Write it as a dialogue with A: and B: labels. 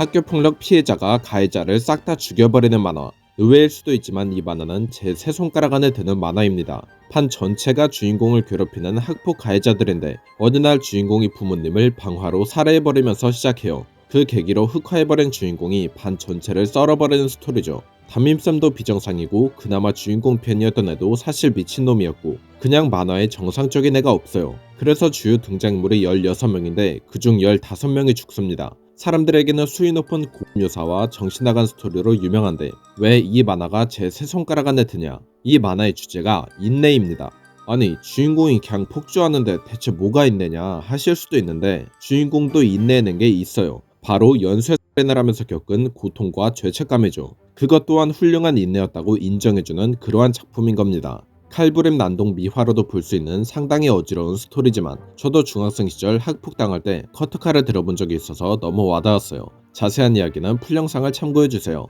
A: 학교 폭력 피해자가 가해자를 싹 다 죽여버리는 만화. 의외일 수도 있지만 이 만화는 제 세 손가락 안에 드는 만화입니다. 판 전체가 주인공을 괴롭히는 학폭 가해자들인데 어느 날 주인공이 부모님을 방화로 살해해버리면서 시작해요. 그 계기로 흑화해버린 주인공이 반 전체를 썰어버리는 스토리죠. 담임쌤도 비정상이고 그나마 주인공 편이었던 애도 사실 미친놈이었고 그냥 만화에 정상적인 애가 없어요. 그래서 주요 등장인물이 16명인데 그중 15명이 죽습니다. 사람들에게는 수위 높은 고묘사와 정신 나간 스토리로 유명한데 왜 이 만화가 제 세 손가락 안에 드냐? 이 만화의 주제가 인내입니다. 아니 주인공이 그냥 폭주하는데 대체 뭐가 인내냐 하실 수도 있는데 주인공도 인내하는 게 있어요. 바로 연쇄살인을 하면서 겪은 고통과 죄책감이죠. 그것 또한 훌륭한 인내였다고 인정해주는 그러한 작품인 겁니다. 칼부림 난동 미화로도 볼 수 있는 상당히 어지러운 스토리지만 저도 중학생 시절 학폭당할 때 커트칼을 들어본 적이 있어서 너무 와닿았어요. 자세한 이야기는 풀 영상을 참고해주세요.